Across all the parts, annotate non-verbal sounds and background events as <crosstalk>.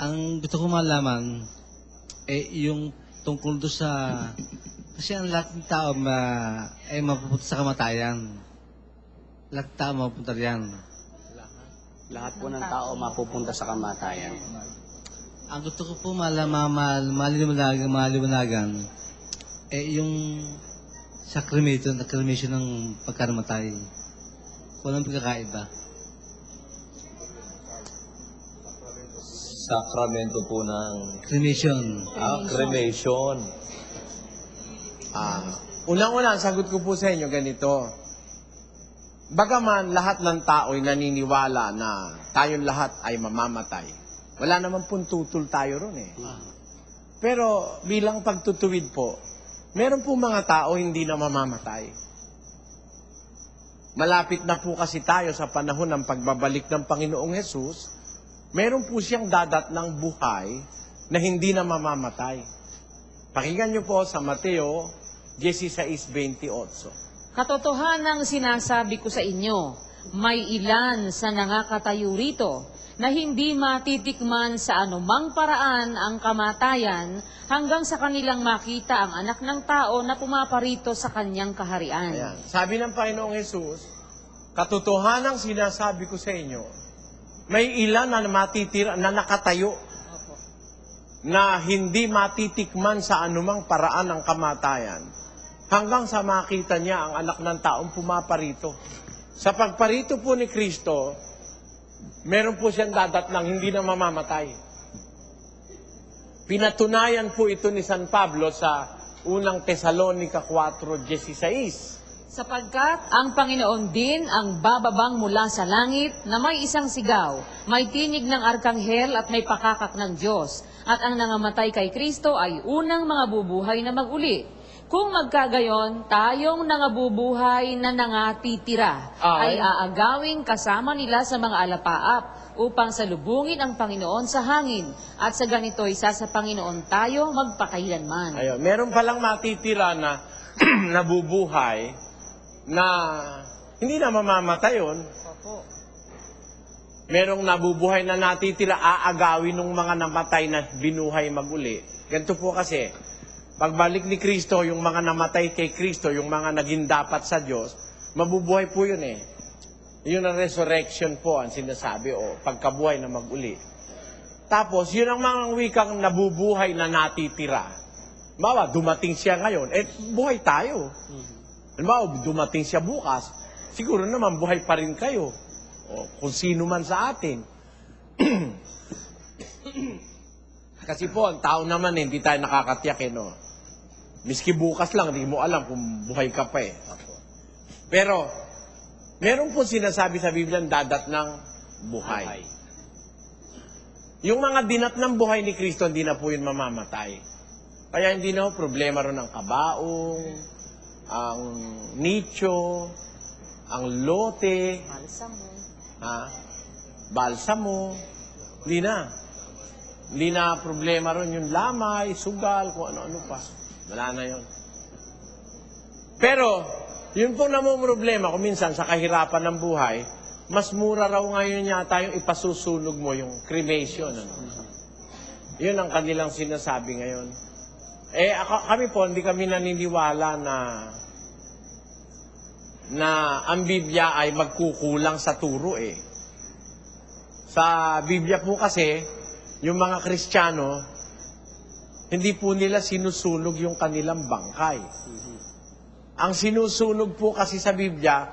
ang gusto ko malaman, eh, yung tungkol doon sa... Kasi ang lahat ng tao ma, ay mapupunta sa kamatayan. Lahat ng tao mapupunta riyan. Lahat po ng tao mapupunta sa kamatayan. Ang gusto ko po malaman, mal, maliwanagan, maliwanagan, eh, yung sa cremation, na cremation ng pagkaramatay. Kung anong pagkakaiba. Sakramento po ng Cremation. ah, cremation. Ah, unang-una, ang sagot ko po sa inyo ganito. Bagaman lahat ng tao ay naniniwala na tayong lahat ay mamamatay. Wala naman pong tutol tayo ron eh. Pero bilang pagtutuwid po, meron po mga tao hindi na mamamatay. Malapit na po kasi tayo sa panahon ng pagbabalik ng Panginoong Hesus, meron po siyang dadat ng buhay na hindi na mamamatay. Pakinggan niyo po sa Mateo 16.28. Katotohanang sinasabi ko sa inyo, may ilan sa nangakatayo rito na hindi matitikman sa anumang paraan ang kamatayan hanggang sa kanilang makita ang anak ng tao na pumaparito sa kanyang kaharian. Ayan. Sabi ng Panginoong Yesus, katotohanang sinasabi ko sa inyo, may ilan na matitira, na nakatayo na hindi matitikman sa anumang paraan ang kamatayan hanggang sa makita niya ang anak ng taong pumaparito. Sa pagparito po ni Kristo, meron po siyang dadat ng hindi na mamamatay. Pinatunayan po ito ni San Pablo sa unang Tesalonica 4.16. Sapagkat ang Panginoon din ang bababang mula sa langit na may isang sigaw, may tinig ng arkanghel at may pakakak ng Diyos. At ang nangamatay kay Kristo ay unang mga bubuhay na maguli. Kung magkagayon, tayong nangabubuhay na nangatitira Ay. ay aagawing kasama nila sa mga alapaap upang salubungin ang Panginoon sa hangin. At sa ganito'y sa sa Panginoon tayo magpakailanman. Ayun, meron palang matitira na <clears throat> nabubuhay na hindi na mamamatay yun. Merong nabubuhay na natitira, aagawin ng mga namatay na binuhay maguli. Ganito po kasi, pagbalik ni Kristo, yung mga namatay kay Kristo, yung mga naging dapat sa Diyos, mabubuhay po yun eh. Yun ang resurrection po, ang sinasabi, o pagkabuhay na maguli. Tapos, yun ang mga wikang nabubuhay na natitira. Bawa, dumating siya ngayon, eh, buhay tayo. Halimbawa, dumating siya bukas, siguro naman buhay pa rin kayo. O kung sino man sa atin. <clears throat> Kasi po, ang tao naman, eh, hindi tayo nakakatiyak eh, no? Miski bukas lang, hindi mo alam kung buhay ka pa eh. Pero, meron po sinasabi sa Biblia dadat ng buhay. Yung mga dinat ng buhay ni Kristo, hindi na po yun mamamatay. Kaya hindi na ho problema ron ang kabaong, ang nicho, ang lote, ha? balsamo. Hindi na. Hindi na problema ron yung lamay, sugal, kung ano-ano pa. Wala na yon. Pero, yun po namang problema kung minsan sa kahirapan ng buhay, mas mura raw ngayon yata yung ipasusunog mo, yung cremation. Ano? Yun ang kanilang sinasabi ngayon. Eh, ako, kami po, hindi kami naniniwala na na ang Biblia ay magkukulang sa turo eh. Sa Biblia po kasi, yung mga Kristiyano, hindi po nila sinusunog yung kanilang bangkay. Ang sinusunog po kasi sa Biblia,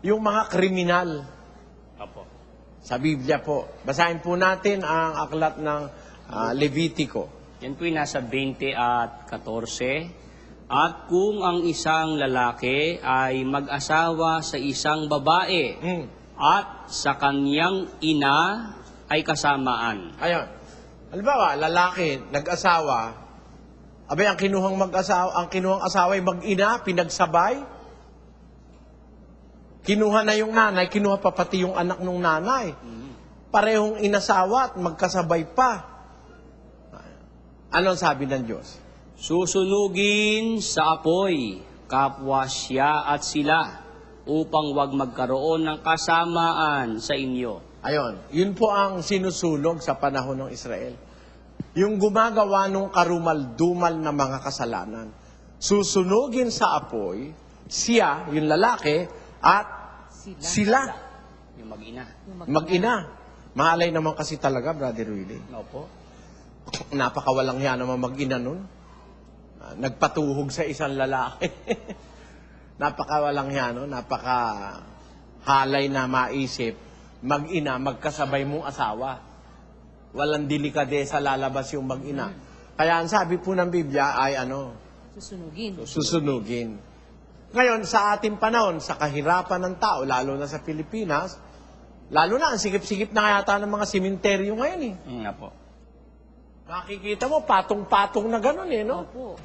yung mga kriminal. Apo. Sa Biblia po. Basahin po natin ang aklat ng ah, Levitico. Yan po'y nasa 20 at 14. At kung ang isang lalaki ay mag-asawa sa isang babae Hmm. at sa kanyang ina ay kasamaan. Ayun. Halimbawa, lalaki, nag-asawa, abay, ang kinuhang mag-asawa, ang kinuhang asawa ay mag-ina, pinagsabay. Kinuha na yung nanay, kinuha pa pati yung anak ng nanay. Parehong inasawa at magkasabay pa. Anong sabi ng Diyos? Susunugin sa apoy, kapwa siya at sila, upang wag magkaroon ng kasamaan sa inyo. Ayon, yun po ang sinusulog sa panahon ng Israel. Yung gumagawa ng karumal-dumal na mga kasalanan. Susunugin sa apoy, siya, yung lalaki, at Sila. sila, Yung mag-ina. mag-ina. Mahalay naman kasi talaga, Brother Willie. Opo. Napakawalang yan naman mag-ina nun. Ah, Nagpatuhog sa isang lalaki. <laughs> Napakawalang yan, no? napaka halay na maisip. Mag-ina, magkasabay mong asawa. Walang delikadesa lalabas yung mag-ina. Kaya ang sabi po ng Biblia ay ano, Susunugin. susunugin. Ngayon, sa ating panahon, sa kahirapan ng tao, lalo na sa Pilipinas, lalo na ang sigip-sigip na yata ng mga simenteryo ngayon eh. Mm, nga po. Makikita mo, patong-patong na gano'n eh, no? Opo.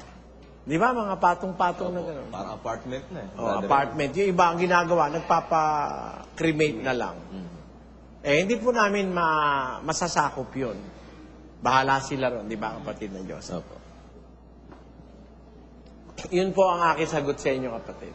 Di ba, mga patong-patong na gano'n? Parang apartment na eh. Oh, Brother. apartment. Yung iba ang ginagawa, nagpapa-cremate na lang. Eh, hindi po namin ma- masasakop yun. Bahala sila ron, di ba, kapatid ng Diyos? Opo. Yun po ang aking sagot sa inyo, kapatid.